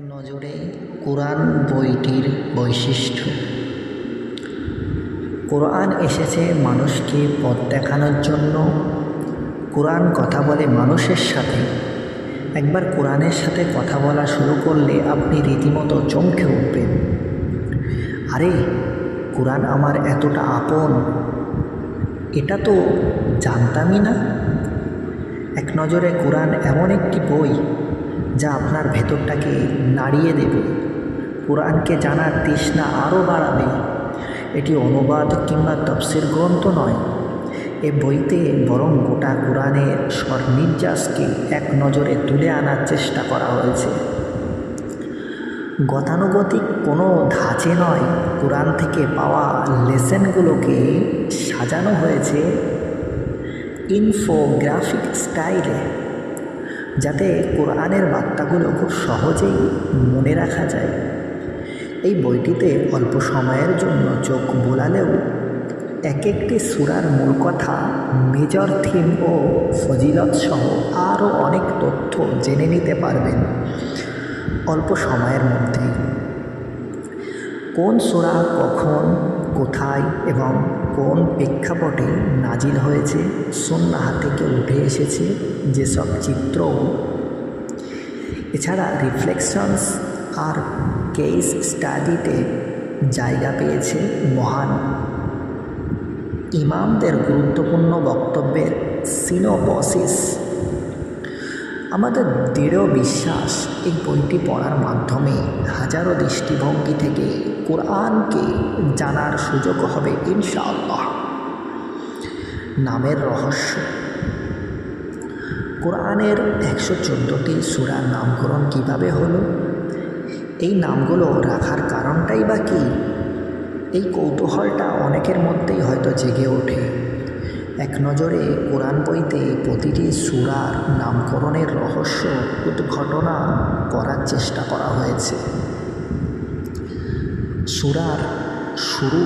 নজরে কোরআন বইটির বৈশিষ্ট্য। কোরআন এসেছে মানুষকে পথ দেখানোর জন্য। কোরআন কথা বলে মানুষের সাথে। একবার কোরআনের সাথে কথা বলা শুরু করলে আপনি রীতিমতো চমকে উঠবেন। আরে, কোরআন আমার এতটা আপন। এটা তো জানতামই না। এক নজরে কোরআন এমন একটি বই যা আপনার ভেতরটাকে নাড়িয়ে দেবে। কোরআনকে জানার তৃষ্ণা আরও বাড়াবে। এটি অনুবাদ কিংবা তফসির গ্রন্থ নয়। এ বইতে বরং গোটা কোরআনের স্বরনির্যাসকে এক নজরে তুলে আনার চেষ্টা করা হয়েছে। গতানুগতিক কোনো ধাঁচে নয়, কোরআন থেকে পাওয়া লেসেনগুলোকে সাজানো হয়েছে। ইনফোগ্রাফিক স্টাইলে যাতে কোরআনের বার্তাগুলো খুব সহজেই মনে রাখা যায়। এই বইটিতে অল্প সময়ের জন্য চোখ বোলালেও এক একটি সুরার মূল কথা মেজর থিম ও ফজিলত সহ আরও অনেক তথ্য জেনে নিতে পারবেন। অল্প সময়ের মধ্যে কোন সুরা কখন কোথায় এবং কোন প্রেক্ষাপটে নাজিল হয়েছে সন্ন্যাহা থেকে উঠে এসেছে যেসব চিত্র এছাড়া রিফ্লেকশনস আর কেস স্টাডিতে জায়গা পেয়েছে মহান। ইমামদের গুরুত্বপূর্ণ বক্তব্যের সিনোপসিস আমাদের দৃঢ় বিশ্বাস এই বইটি পড়ার মাধ্যমে হাজারো দৃষ্টিভঙ্গি থেকে কোরআনকে জানার সুযোগ হবে, ইনশাআল্লাহ। নামের রহস্য। কোরআনের একশো চোদ্দোটি সুরার নামকরণ কীভাবে হলো? এই নামগুলো রাখার কারণটাই বা কী? এই কৌতূহলটা অনেকের মধ্যেই হয়তো জেগে ওঠে। এক নজরে কোরআন বইতে প্রতিটি সুরার নামকরণের রহস্য, উদ্ঘটনা করার চেষ্টা করা হয়েছে। সুরার শুরু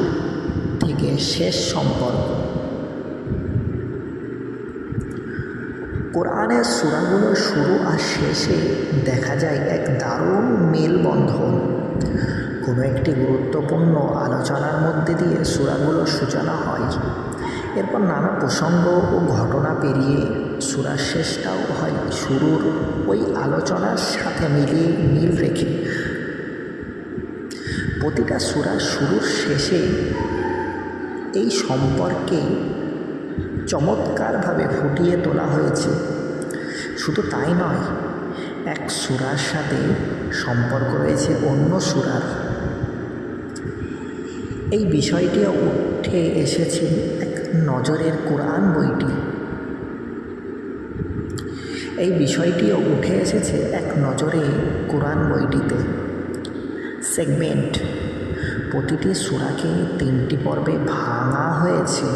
থেকে শেষ সম্পর্ক। কোরআনের সুরাগুলোর শুরু আর শেষে দেখা যায় এক দারুণ মেলবন্ধন। কোনো একটি গুরুত্বপূর্ণ আলোচনার মধ্যে দিয়ে সুরাগুলোর সূচনা হয়। এরপর নানা প্রসঙ্গ ও ঘটনা পেরিয়ে সুরার শেষটাও হয় শুরুর ওই আলোচনার সাথে মিলিয়ে মিল রেখে। প্রতিটা সুরার শুরুর শেষে এই সম্পর্কে চমৎকারভাবে ফুটিয়ে তোলা হয়েছে। শুধু তাই নয়, এক সুরার সাথে সম্পর্ক রয়েছে অন্য সুরার। এই বিষয়টিও উঠে এসেছে এক নজরের কোরআন বইটি। এই বিষয়টিও উঠে এসেছে এক নজরে কোরআন বইটিতে। সেগমেন্ট, প্রতিটি সুরাকে তিনটি পর্বে ভাঙা হয়েছে।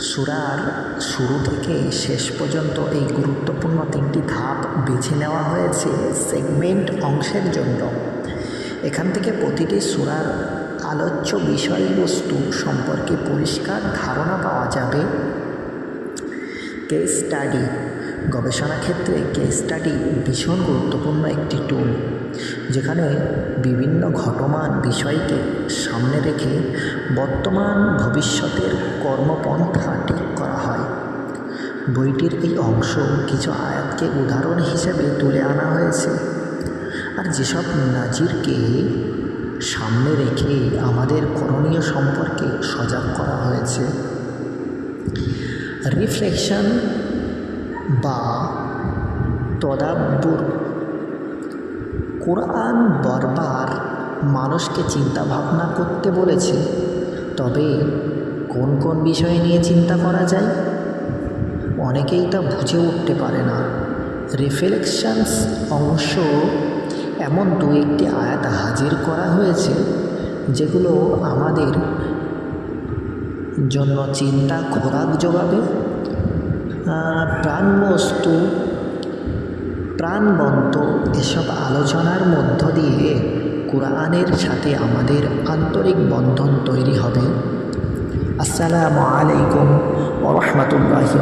সুরার শুরু থেকে শেষ পর্যন্ত এই গুরুত্বপূর্ণ তিনটি ধাপ বেছে নেওয়া হয়েছে সেগমেন্ট অংশের জন্য। এখান থেকে প্রতিটি সুরার আলোচ্য বিষয়বস্তু সম্পর্কে পরিষ্কার ধারণা পাওয়া যাবে। কেস স্টাডি গবেষণা ক্ষেত্রে কেস স্টাডি ভীষণ গুরুত্বপূর্ণ একটি টুল যেখানে বিভিন্ন ঘটমান বিষয়কে সামনে রেখে বর্তমান ভবিষ্যতের কর্মপন্থা ঠিক করা হয়। বইটির এই অংশ কিছু আয়াতকে উদাহরণ হিসেবে তুলে আনা হয়েছে। আর যেসব নাজিরকে সামনে রেখে আমাদের করণীয় সম্পর্কে সজাগ করা হয়েছে। রিফ্লেকশন বা তদাব্বুর কোরআন বারবার মানুষকে চিন্তা ভাবনা করতে বলেছে, তবে কোন কোন বিষয় নিয়ে চিন্তা করা যায়? অনেকেই তা বুঝে উঠতে পারে না। রিফ্লেকশনস অংশ এমন দু একটি আয়াত হাজির করা হয়েছে, যেগুলো আমাদের জন্য চিন্তা খোরাক জোগাবে। প্রাণবস্তু, প্রাণবন্ত এসব আলোচনার মধ্য দিয়ে কোরআনের সাথে আমাদের আন্তরিক বন্ধন তৈরি হবে। আসসালামু আলাইকুম ওরহমতুল্লাহি